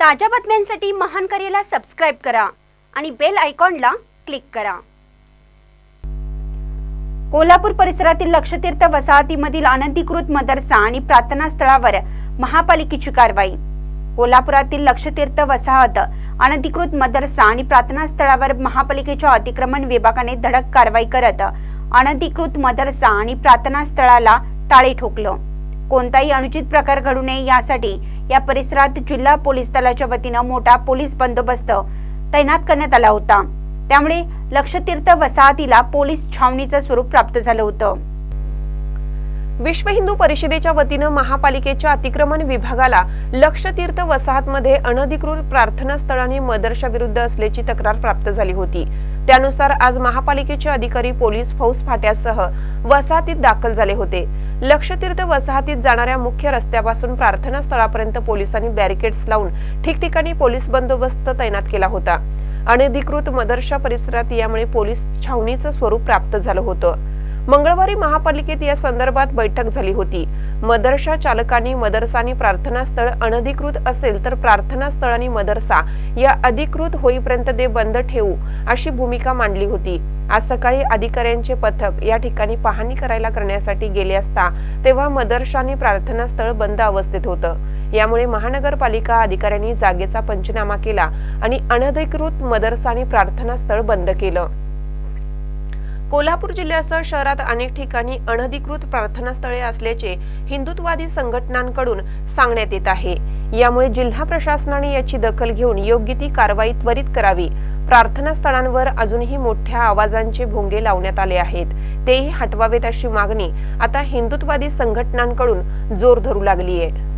ताज्या बातम्यांसाठी महान करेला सबस्क्राईब करा आणि बेल आयकॉनला क्लिक करा. कोल्हापूर परिसरातील लक्षतीर्थ वसाहतीमधील अनधिकृत मदरसा आणि प्रार्थना स्थळावर महापालिकेची कारवाई. कोल्हापुरातील लक्षतीर्थ वसाहत अनधिकृत मदरसा आणि प्रार्थना स्थळावर महापालिकेच्या अतिक्रमण विभागाने धडक कारवाई करत अनधिकृत मदरसा आणि प्रार्थना स्थळाला टाळे ठोकलं. कोणताही अनुचित प्रकार घडू नये यासाठी या परिसरात जिल्हा पोलीस दलाच्या वतीनं मोठा पोलीस बंदोबस्त तैनात करण्यात आला होता. त्यामुळे लक्षतीर्थ वसाहतीला पोलीस छावणीचं स्वरूप प्राप्त झालं होतं. विश्व हिंदू परिषदेच्या वतीनं महापालिकेच्या अतिक्रमण विभागाला लक्षतीर्थ वसाहतमध्ये अनधिकृत प्रार्थना स्थळाने मदरशा विरुद्ध असल्याची तक्रार प्राप्त झाली होती. त्यानुसार आज महापालिकेचे अधिकारी पोलीस फौज फाट्यासह वसाहतीत दाखल झाले होते. लक्षतीर्थ वसाहतीत जाणाऱ्या मुख्य रस्त्यापासून प्रार्थना स्थळापर्यंत पोलिसांनी बॅरिकेड्स लावून ठिकठिकाणी पोलीस बंदोबस्त तैनात केला होता. अनधिकृत मदरशा परिसरात यामुळे पोलीस छावणीचं स्वरूप प्राप्त झालं होतं. मंगळवारी महापालिकेत या संदर्भात बैठक झाली होती. मदरशा चालकांनी मदरसानी प्रार्थना स्थळ अनधिकृत असेल तर प्रार्थना स्थळ आणि मदरसा या अधिकृत होईपर्यंत ते बंद ठेवू अशी भूमिका मांडली होती. आज सकाळी अधिकाऱ्यांचे पथक या ठिकाणी पाहणी करायला करण्यासाठी गेले असता तेव्हा मदरशा आणि प्रार्थना स्थळ बंद अवस्थेत होतं. यामुळे महानगरपालिका अधिकाऱ्यांनी जागेचा पंचनामा केला आणि अनधिकृत मदरसा आणि प्रार्थना स्थळ बंद केलं. कोल्हापूर जिल्ह्यासह शहरात अनेक ठिकाणी अनधिकृत प्रार्थना स्थळे असल्याचे हिंदुत्ववादी संघटनांकडून सांगण्यात येत आहे. यामुळे जिल्हा प्रशासनाने याची दखल घेऊन योग्य ती कारवाई त्वरित करावी. प्रार्थना स्थळांवर अजूनही मोठ्या आवाजांचे भोंगे लावण्यात आले आहेत. तेही हटवावेत अशी मागणी आता हिंदुत्ववादी संघटनांकडून जोर धरू लागली आहे